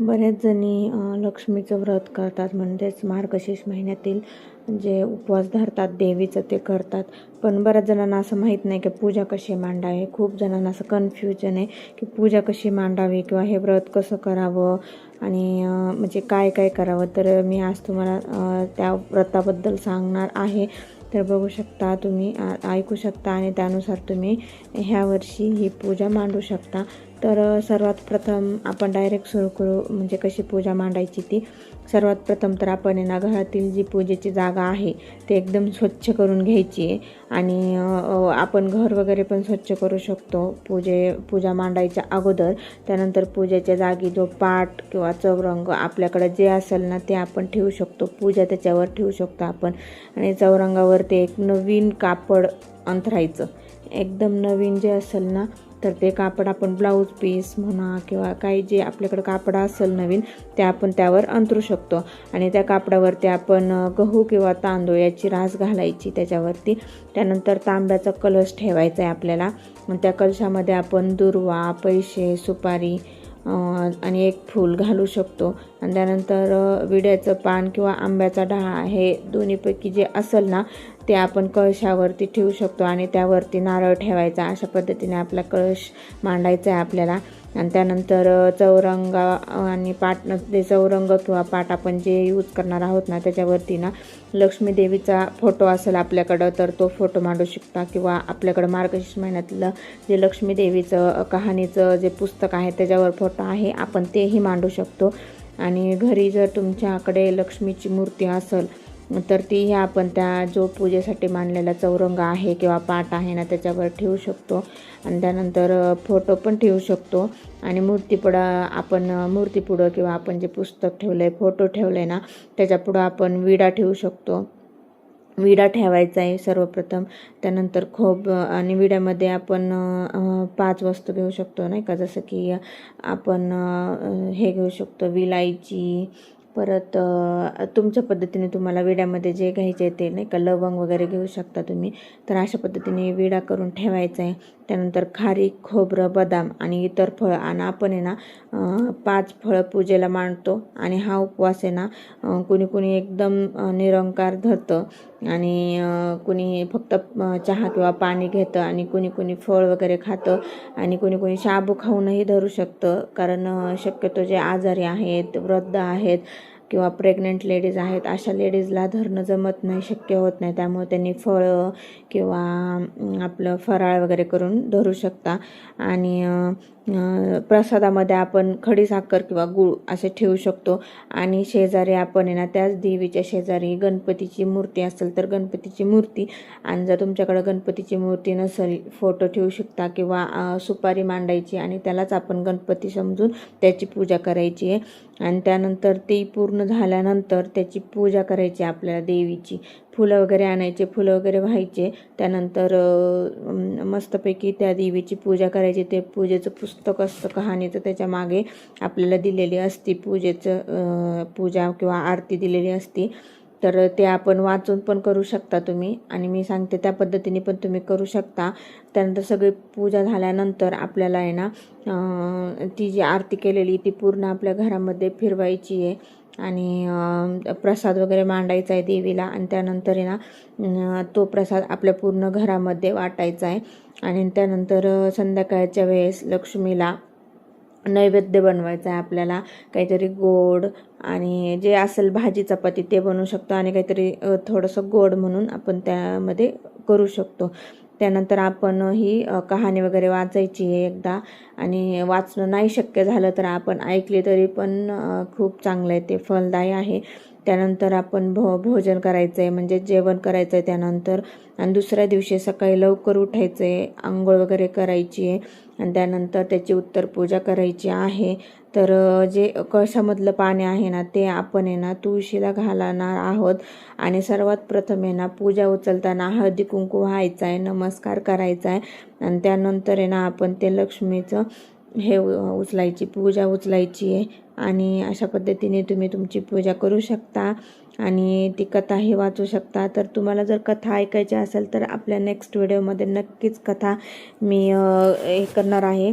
बऱ्याच जणी लक्ष्मीचं व्रत करतात. म्हणजेच मार्गशीर्ष महिन्यातील जे उपवास धरतात देवीचं ते करतात. पण बऱ्याच जणांना असं माहीत नाही की पूजा कशी मांडावी. खूप जणांना असं कन्फ्युजन आहे की पूजा कशी मांडावी किंवा हे व्रत कसं करावं आणि म्हणजे काय काय करावं. तर मी आज तुम्हाला त्या व्रताबद्दल सांगणार आहे. तर बघू शकता तुम्ही ऐकू शकता आणि त्यानुसार तुम्ही ह्या वर्षी ही पूजा मांडू शकता. तर सर्वात प्रथम आपण डायरेक्ट सुरू करू म्हणजे कशी पूजा मांडायची ती. सर्वात प्रथम तर आपण ना घरातील जी पूजेची जागा आहे ते एकदम स्वच्छ करून घ्यायची आहे. आणि आपण घर वगैरे पण स्वच्छ करू शकतो पूजे पूजा मांडायच्या अगोदर. त्यानंतर पूजेच्या जागी जो पाट किंवा चौरंग आपल्याकडे जे असेल ना ते आपण ठेवू शकतो. पूजा त्याच्यावर ठेवू शकतो आपण. आणि चौरंगावर ते एक नवीन कापड अंथरायचं एकदम नवीन जे असेल ना तर ते कापड आपण ब्लाऊज पीस म्हणा किंवा काही जे आपल्याकडं कापड असेल नवीन ते आपण त्यावर अंतरू शकतो. आणि त्या कापडावरती आपण गहू किंवा तांदूळ याची रास घालायची त्याच्यावरती. त्यानंतर तांब्याचा कलश ठेवायचा आहे आपल्याला त्या कलशामध्ये आपण दुर्वा पैसे सुपारी आणि एक फूल घालू शकतो. आणि त्यानंतर विड्याचं पान किंवा आंब्याचा डहा हे दोन्हीपैकी जे असेल ना ते आपण कळशावरती ठेवू शकतो आणि त्यावरती नारळ ठेवायचा. अशा पद्धतीने आपला कळश मांडायचा आहे आपल्याला. आणि त्यानंतर चौरंगा चौरंग आणि पाट ते चौरंग किंवा पाट आपण जे यूज करणार आहोत ना त्याच्यावरती ना लक्ष्मी देवीचा फोटो असेल आपल्याकडं तर तो फोटो मांडू शकता. किंवा आपल्याकडं मार्गशीर्ष महिन्यातलं जे लक्ष्मी देवीचं कहाणीचं जे पुस्तक आहे त्याच्यावर फोटो आहे आपण तेही मांडू शकतो. आणि घरी जर तुमच्याकडे लक्ष्मीची मूर्ती असेल तर ती ह्या आपण त्या जो पूजेसाठी मांडलेला चौरंग आहे किंवा पाट आहे ना त्याच्यावर ठेवू शकतो. आणि त्यानंतर फोटो पण ठेवू शकतो. आणि मूर्तीपुढं आपण मूर्तीपुढं किंवा आपण जे पुस्तक ठेवलं आहे फोटो ठेवलं आहे ना त्याच्यापुढं आपण विडा ठेवू शकतो. विडा ठेवायचा आहे सर्वप्रथम. त्यानंतर खोब आणि विड्यामध्ये आपण पाच वस्तू घेऊ शकतो नाही का? जसं की आपण हे घेऊ शकतो विलायची परत तुमच्या पद्धतीने तुम्हाला विड्यामध्ये जे घ्यायचे ते नाही का लवंग वगैरे घेऊ शकता तुम्ही. तर अशा पद्धतीने विडा करून ठेवायचा आहे. त्यानंतर खारीक खोबरं बदाम आणि इतर फळं. आणि आपण आहे ना पाच फळं पूजेला मांडतो. आणि हा उपवास आहे ना कुणी कुणी एकदम निरंकार धरतं. आणि कुणी फक्त चहा किंवा पाणी घेतं. आणि कुणी कुणी फळ वगैरे खातं. आणि कुणी कुणी शाबू खाऊनही धरू शकतं. कारण शक्यतो जे आजारी आहेत वृद्ध आहेत किंवा प्रेग्नंट लेडीज आहेत अशा लेडीजला धरणं जमत नाही शक्य होत नाही. त्यामुळे त्यांनी फळं किंवा आपलं फराळ वगैरे करून धरू शकता. आणि प्रसादामध्ये आपण खडीसाखर किंवा गूळ असे ठेवू शकतो. आणि शेजारी आपण आहे ना त्याच देवीच्या शेजारी गणपतीची मूर्ती असेल तर गणपतीची मूर्ती. आणि जर तुमच्याकडं गणपतीची मूर्ती नसेल फोटो ठेवू शकता किंवा सुपारी मांडायची आणि त्यालाच आपण गणपती समजून त्याची पूजा करायची आहे. आणि त्यानंतर ती पूर्ण झाल्यानंतर त्याची पूजा करायची आपल्याला देवीची. फुलं वगैरे आणायचे फुलं वगैरे व्हायचे. त्यानंतर मस्तपैकी त्या देवीची पूजा करायची. ते पूजेचं पुस्तक असतं कहाणीचं त्याच्यामागे आपल्याला दिलेली असती पूजेचं पूजा किंवा आरती दिलेली असती. तर ते आपण वाचून पण करू शकता तुम्ही. आणि मी सांगते त्या पद्धतीने पण तुम्ही करू शकता. त्यानंतर सगळी पूजा झाल्यानंतर आपल्याला आहे ना ती जी आरती केलेली ती पूर्ण आपल्या घरामध्ये फिरवायची आहे. आणि प्रसाद वगैरे मांडायचा आहे देवीला आणि त्यानंतर आहे ना तो प्रसाद आपल्या पूर्ण घरामध्ये वाटायचा आहे. आणि त्यानंतर संध्याकाळच्या वेळेस लक्ष्मीला नैवेद्य बनवायचा आहे आपल्याला. काहीतरी गोड आणि जे असेल भाजी चपाती ते बनवू शकतो आणि काहीतरी थोडंसं गोड म्हणून आपण त्यामध्ये करू शकतो. त्यानंतर आपण ही कहाणी वगैरे वाचायची आहे एकदा. आणि वाचणं नाही शक्य झालं तर आपण ऐकले तरी पण खूप चांगलं आहे. ते फलदायी आहे. त्यानंतर आपण भो भोजन करायचं आहे म्हणजे जेवण करायचं आहे त्यानंतर. आणि दुसऱ्या दिवशी सकाळी लवकर उठायचं आहे आंघोळ वगैरे करायची आहे. आणि त्यानंतर त्याची उत्तर पूजा करायची आहे. तर जे कळशामधलं पाणी आहे ना ते आपण आहे ना तुळशीला घालणार आहोत. आणि सर्वात प्रथम आहे ना पूजा उचलताना हळदी कुंकू व्हायचा आहे नमस्कार करायचा आहे आणि त्यानंतर आहे ना आपण ते लक्ष्मीचं हे उचलायची पूजा उचलायची आहे. आणि अशा पद्धतीने तुम्ही तुमची पूजा करू शकता. आणि ती कथाही वाचू शकता. तर तुम्हाला जर कथा ऐकायची असेल तर आपल्या नेक्स्ट व्हिडिओमध्ये नक्कीच कथा मी हे करणार आहे.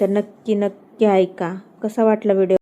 तर नक्की नक्की ऐका. कसा वाटला व्हिडिओ